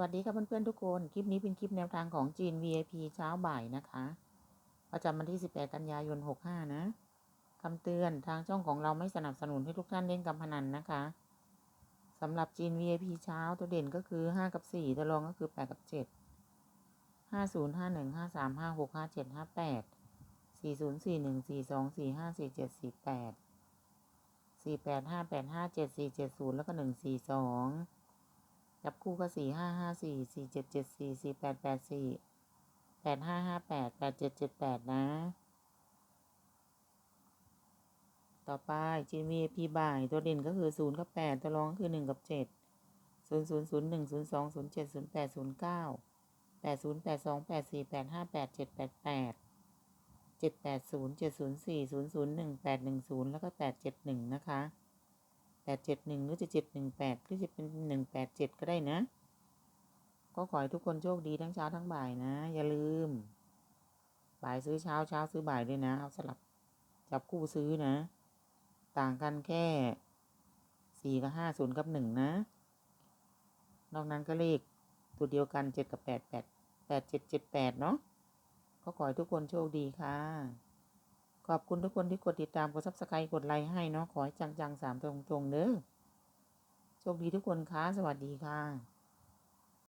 วัสดีค่ะเพื่อนๆทุกคน คลิปนี้เป็นคลิปแนวทางของจีน VIP เช้าบ่ายนะคะ ประจำวันที่ 18 กันยายน 65 นะคำเตือนทางช่องของเราไม่สนับสนุนให้ทุกท่านเล่นการพนันนะคะสำหรับจีน VIP เช้าตัวเด่นก็คือ 5 กับ 4 ตัวรองก็คือ 8 กับ 7 50 51 53 56 57 58 40 41 42 45 47 48 48 58 57 470 แล้วก็ 142 จับคู่ก็สี่ห้าห้าสี่สี่เจ็ดเจ็ดสี่สี่แปดแปดสี่แปดห้าห้าแปดแปดเจ็ดเจ็ดแปดนะ ต่อไปจีมีพีบ่ายตัวเด่นก็คือศูนย์กับแปดตัวรองก็คือหนึ่งกับเจ็ดศูนย์ศูนย์ศูนย์หนึ่งศูนย์สองศูนย์เจ็ดศูนย์แปดศูนย์เก้าแปดศูนย์แปดสองแปดสี่แปดห้าแปดเจ็ดแปดแปดเจ็ดแปดศูนย์เจ็ดศูนย์สี่ศูนย์ศูนย์หนึ่งแปดหนึ่งศูนย์แล้วก็แปดเจ็ดหนึ่งนะคะ แปดเจ็ดหนึ่งหรือจะเจ็ดหนึ่งแปดหรือจะเป็นหนึ่งแปดเจ็ดก็ได้นะ ก็ขอให้ทุกคนโชคดีทั้งเช้าทั้งบ่ายนะ อย่าลืม บ่ายซื้อเช้าเช้าซื้อบ่ายด้วยนะ เอาสลับจับคู่ซื้อนะ ต่างกันแค่สี่กับห้าศูนย์กับหนึ่งนะ นอกนั้นก็เลขตัวเดียวกันเจ็ดกับแปดแปดแปดเจ็ดเจ็ดแปดเนาะก็ขอให้ทุกคนโชคดีค่ะ ขอบคุณทุกคนที่กดติดตาม กดซับสไครต์กดไลค์ให้เนาะขอให้จังๆสามตรงๆเด้อโชคดีทุกคนค่ะสวัสดีค่ะ